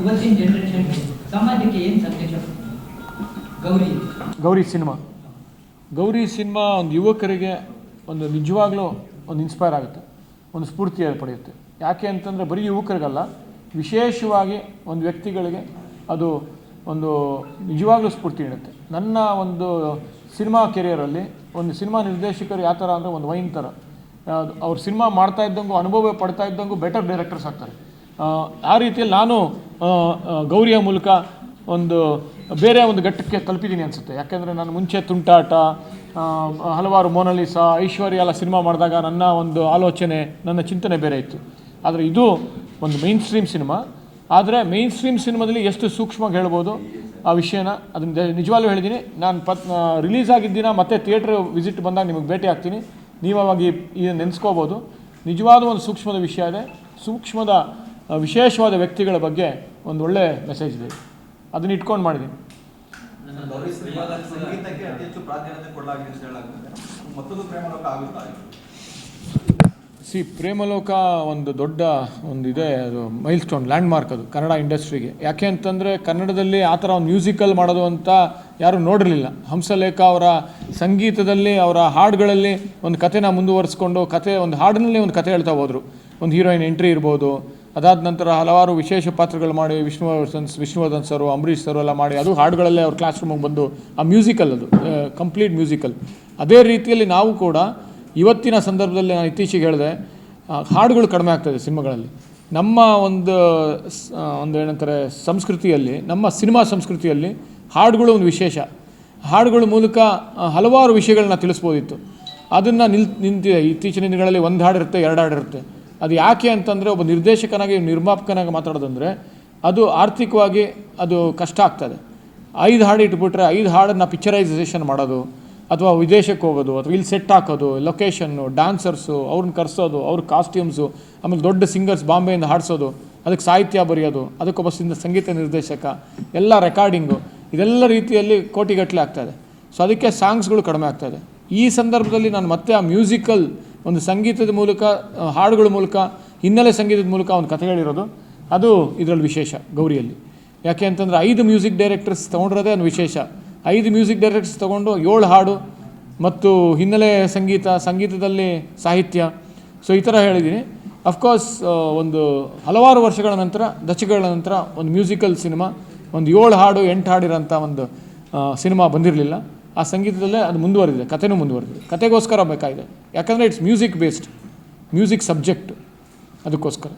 ಇವತ್ತಿನ ಜನರೇಷನ್ ಸಮಾಜಕ್ಕೆ ಏನು ಸಂದೇಶ? ಗೌರಿ. ಗೌರಿ ಸಿನಿಮಾ. ಗೌರಿ ಸಿನಿಮಾ ಒಂದು ಯುವಕರಿಗೆ ಒಂದು ನಿಜವಾಗ್ಲೂ ಒಂದು ಇನ್ಸ್ಪೈರ್ ಆಗುತ್ತೆ. ಒಂದು ಸ್ಫೂರ್ತಿ ಪಡೆಯುತ್ತೆ. ಯಾಕೆ ಅಂತಂದರೆ ಬರೀ ಯುವಕರಿಗಲ್ಲ, ವಿಶೇಷವಾಗಿ ಒಂದು ವ್ಯಕ್ತಿಗಳಿಗೆ ಅದು ಒಂದು ನಿಜವಾಗ್ಲೂ ಸ್ಫೂರ್ತಿ ನೀಡುತ್ತೆ. ನನ್ನ ಒಂದು ಸಿನಿಮಾ ಕೆರಿಯರಲ್ಲಿ ಒಂದು ಸಿನಿಮಾ ನಿರ್ದೇಶಕರು ಯಾವ ಥರ ಅಂದರೆ ಒಂದು ವೈನ್ ಥರ. ಅವ್ರು ಸಿನಿಮಾ ಮಾಡ್ತಾ ಇದ್ದಂಗೂ, ಅನುಭವ ಪಡ್ತಾ ಇದ್ದಂಗೂ ಬೆಟರ್ ಡೈರೆಕ್ಟರ್ಸ್ ಆಗ್ತಾರೆ. ಆ, ರೀತಿಯಲ್ಲಿ ನಾನು ಗೌರಿಯ ಮೂಲಕ ಒಂದು ಬೇರೆ ಒಂದು ಘಟ್ಟಕ್ಕೆ ತಲುಪಿದ್ದೀನಿ ಅನಿಸುತ್ತೆ. ಯಾಕೆಂದರೆ ನಾನು ಮುಂಚೆ ತುಂಟಾಟ ಹಲವಾರು ಮೋನಾಲಿಸ ಐಶ್ವರ್ಯ ಎಲ್ಲ ಸಿನಿಮಾ ಮಾಡಿದಾಗ ನನ್ನ ಒಂದು ಆಲೋಚನೆ ನನ್ನ ಚಿಂತನೆ ಬೇರೆ ಇತ್ತು. ಆದರೆ ಇದು ಒಂದು ಮೈನ್ ಸ್ಟ್ರೀಮ್ ಸಿನಿಮಾ. ಆದರೆ ಮೈನ್ ಸ್ಟ್ರೀಮ್ ಸಿನಿಮಾದಲ್ಲಿ ಎಷ್ಟು ಸೂಕ್ಷ್ಮವಾಗಿ ಹೇಳ್ಬೋದು ಆ ವಿಷಯನ ಅದನ್ನ ನಿಜವಾಗ್ಲೂ ಹೇಳಿದ್ದೀನಿ. ನಾನು ಪತ್ ರಿಲೀಸ್ ಆಗಿದ್ದಿನ ಮತ್ತೆ ಥಿಯೇಟ್ರ್ ವಿಸಿಟ್ ಬಂದಾಗ ನಿಮಗೆ ಭೇಟಿ ಆಗ್ತೀನಿ. ನೀವು ಅವಾಗ ಇದನ್ನು ನೆನೆಸ್ಕೋಬೋದು. ನಿಜವಾದ ಒಂದು ಸೂಕ್ಷ್ಮದ ವಿಷಯ ಇದೆ. ಸೂಕ್ಷ್ಮದ ವಿಶೇಷವಾದ ವ್ಯಕ್ತಿಗಳ ಬಗ್ಗೆ ಒಂದು ಒಳ್ಳೆ ಮೆಸೇಜ್ ಇದೆ. ಅದನ್ನ ಇಟ್ಕೊಂಡು ಮಾಡಿದ್ದೀನಿ. ಸಿ ಪ್ರೇಮಲೋಕ ಒಂದು ದೊಡ್ಡ ಒಂದು ಇದೆ ಅದು ಮೈಲ್ ಸ್ಟೋನ್ ಲ್ಯಾಂಡ್ ಮಾರ್ಕ್ ಅದು ಕನ್ನಡ ಇಂಡಸ್ಟ್ರಿಗೆ. ಯಾಕೆ ಅಂತಂದರೆ ಕನ್ನಡದಲ್ಲಿ ಆ ಥರ ಒಂದು ಮ್ಯೂಸಿಕಲ್ ಮಾಡೋದು ಅಂತ ಯಾರೂ ನೋಡಿರಲಿಲ್ಲ. ಹಂಸಲೇಖ ಅವರ ಸಂಗೀತದಲ್ಲಿ ಅವರ ಹಾಡುಗಳಲ್ಲಿ ಒಂದು ಕಥೆನ ಮುಂದುವರಿಸ್ಕೊಂಡು ಕತೆ ಒಂದು ಹಾಡಿನಲ್ಲಿ ಒಂದು ಕತೆ ಹೇಳ್ತಾ ಹೋದರು. ಒಂದು ಹೀರೋಯಿನ್ ಎಂಟ್ರಿ ಇರ್ಬೋದು ಅದಾದ ನಂತರ ಹಲವಾರು ವಿಶೇಷ ಪಾತ್ರಗಳು ಮಾಡಿ ವಿಷ್ಣುವರ್ಧನ್ ವಿಷ್ಣುವರ್ಧನ್ ಸರು, ಅಂಬರೀಷ್ ಸರು ಎಲ್ಲ ಮಾಡಿ, ಅದು ಹಾಡುಗಳಲ್ಲೇ ಅವ್ರ ಕ್ಲಾಸ್ ರೂಮಿಗೆ ಬಂದು ಆ ಮ್ಯೂಸಿಕಲ್ ಅದು ಕಂಪ್ಲೀಟ್ ಮ್ಯೂಸಿಕಲ್ ಅದೇ ರೀತಿಯಲ್ಲಿ ನಾವು ಕೂಡ ಇವತ್ತಿನ ಸಂದರ್ಭದಲ್ಲಿ ನಾನು ಇತ್ತೀಚೆಗೆ ಹೇಳಿದೆ ಹಾಡುಗಳು ಕಡಿಮೆ ಆಗ್ತದೆ ಸಿನಿಮಾಗಳಲ್ಲಿ. ನಮ್ಮ ಒಂದು ಒಂದು ಏನಂತಾರೆ, ಸಂಸ್ಕೃತಿಯಲ್ಲಿ, ನಮ್ಮ ಸಿನಿಮಾ ಸಂಸ್ಕೃತಿಯಲ್ಲಿ ಹಾಡುಗಳು ಒಂದು ವಿಶೇಷ. ಹಾಡುಗಳ ಮೂಲಕ ಹಲವಾರು ವಿಷಯಗಳನ್ನ ತಿಳಿಸ್ಬೋದಿತ್ತು. ಅದನ್ನು ನಿಲ್, ನಿಂತಿದೆ. ಇತ್ತೀಚಿನ ದಿನಗಳಲ್ಲಿ ಒಂದು ಹಾಡಿರುತ್ತೆ ಎರಡು ಹಾಡಿರುತ್ತೆ ಅದು ಯಾಕೆ ಅಂತಂದರೆ ಒಬ್ಬ ನಿರ್ದೇಶಕನಾಗಿ ನಿರ್ಮಾಪಕನಾಗಿ ಮಾತಾಡೋದಂದರೆ ಅದು ಆರ್ಥಿಕವಾಗಿ ಅದು ಕಷ್ಟ ಆಗ್ತದೆ. ಐದು ಹಾಡು ಇಟ್ಬಿಟ್ರೆ ಐದು ಹಾಡನ್ನು ಪಿಕ್ಚರೈಸೇಷನ್ ಮಾಡೋದು, ಅಥವಾ ವಿದೇಶಕ್ಕೆ ಹೋಗೋದು, ಅಥವಾ ಇಲ್ಲಿ ಸೆಟ್ ಹಾಕೋದು ಲೊಕೇಶನ್ನು ಡ್ಯಾನ್ಸರ್ಸು ಅವ್ರನ್ನ ಕರೆಸೋದು, ಅವ್ರ ಕಾಸ್ಟ್ಯೂಮ್ಸು ಆಮೇಲೆ ದೊಡ್ಡ ಸಿಂಗರ್ಸ್ ಬಾಂಬೆಯಿಂದ ಹಾಡಿಸೋದು, ಅದಕ್ಕೆ ಸಾಹಿತ್ಯ ಬರೆಯೋದು ಅದಕ್ಕೊಬ್ಬ ಸಿಂಧ ಸಂಗೀತ ನಿರ್ದೇಶಕ, ಎಲ್ಲ ರೆಕಾರ್ಡಿಂಗು ಇದೆಲ್ಲ ರೀತಿಯಲ್ಲಿ ಕೋಟಿಗಟ್ಟಲೆ ಆಗ್ತಾಯಿದೆ ಸೊ ಅದಕ್ಕೆ ಸಾಂಗ್ಸ್ಗಳು ಕಡಿಮೆ ಆಗ್ತಾಯಿದೆ ಈ ಸಂದರ್ಭದಲ್ಲಿ ನಾನು ಮತ್ತೆ ಆ ಮ್ಯೂಸಿಕಲ್ ಒಂದು ಸಂಗೀತದ ಮೂಲಕ ಹಾಡುಗಳ ಮೂಲಕ, ಹಿನ್ನೆಲೆ ಸಂಗೀತದ ಮೂಲಕ ಒಂದು ಕಥೆ ಹೇಳಿರೋದು. ಅದು ಇದರಲ್ಲಿ ವಿಶೇಷ ಗೌರಿಯಲ್ಲಿ. ಯಾಕೆ ಅಂತಂದರೆ ಐದು ಮ್ಯೂಸಿಕ್ ಡೈರೆಕ್ಟರ್ಸ್ ತೊಗೊಂಡಿರೋದೇ ಒಂದು ವಿಶೇಷ. ಐದು ಮ್ಯೂಸಿಕ್ ಡೈರೆಕ್ಟರ್ಸ್ ತೊಗೊಂಡು ಏಳು ಹಾಡು ಮತ್ತು ಹಿನ್ನೆಲೆ ಸಂಗೀತ, ಸಂಗೀತದಲ್ಲಿ ಸಾಹಿತ್ಯ. ಸೊ ಈ ಥರ ಹೇಳಿದ್ದೀನಿ. ಅಫ್ಕೋರ್ಸ್ ಒಂದು ಹಲವಾರು ವರ್ಷಗಳ ನಂತರ, ದಶಕಗಳ ನಂತರ ಒಂದು ಮ್ಯೂಸಿಕಲ್ ಸಿನಿಮಾ, ಒಂದು ಏಳು ಹಾಡು, ಎಂಟು ಹಾಡಿರೋಂಥ ಒಂದು ಸಿನಿಮಾ ಬಂದಿರಲಿಲ್ಲ. ಆ ಸಂಗೀತದಲ್ಲೇ ಅದು ಮುಂದುವರೆದಿದೆ, ಕಥೆನೂ ಮುಂದುವರೆದಿದೆ. ಕಥೆಗೋಸ್ಕರ ಬೇಕಾಗಿದೆ. ಯಾಕಂದರೆ it's music based music subject ಅದಕ್ಕೋಸ್ಕರ.